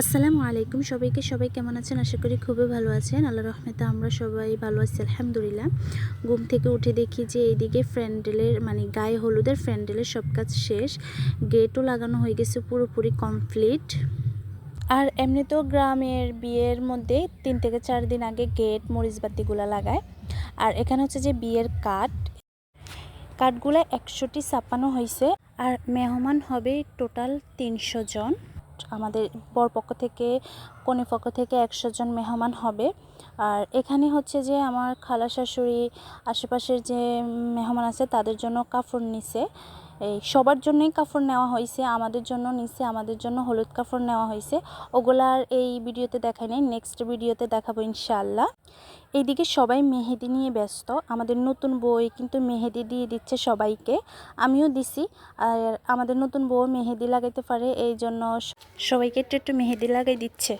আসসালামু আলাইকুম সবাইকে। সবাই কেমন আছেন? আশা করি খুবই ভালো আছেন। আল্লাহ রহমতে আমরা সবাই ভালো আছি, আলহামদুলিল্লাহ। ঘুম থেকে উঠে দেখি যে এইদিকে ফ্রেন্ডেলের মানে গায়ে হলুদের ফ্রেন্ডেলের সব কাজ শেষ। গেটও লাগানো হয়ে গেছে পুরোপুরি কমপ্লিট। আর এমনিতেও গ্রামের বিয়ের মধ্যে তিন থেকে চার দিন আগে গেট, মরিচবাতিগুলো লাগায়। আর এখানে হচ্ছে যে বিয়ের কাঠ। কাঠগুলো একশোটি ছাপানো হয়েছে আর মেহমান হবে টোটাল তিনশো জন। আমাদের বর পক্ষ থেকে কনে পক্ষ থেকে একশো জন মেহমান হবে। আর এখানে হচ্ছে যে আমার খালা শাশুড়ি আশেপাশের যে মেহমান আছে, তাদের জন্য কাফড় নিছে। এই সবার জন্যই কাপড় নেওয়া হয়েছে, আমাদের জন্য নিছে, আমাদের জন্য হলুদ কাপড় নেওয়া হয়েছে। ওগুলো আর এই ভিডিওতে দেখাই নাই নেক্সট ভিডিওতে দেখাবো ইনশাআল্লাহ। এইদিকে সবাই মেহেদি নিয়ে ব্যস্ত, আমাদের নতুন বই কিন্তু মেহেদি দিয়ে দিচ্ছে সবাইকে, আমিও দিছি, আর আমাদের নতুন বউ মেহেদি লাগাইতে পারে এই জন্য সবাইকে একটু একটু মেহেদি লাগাই দিচ্ছে।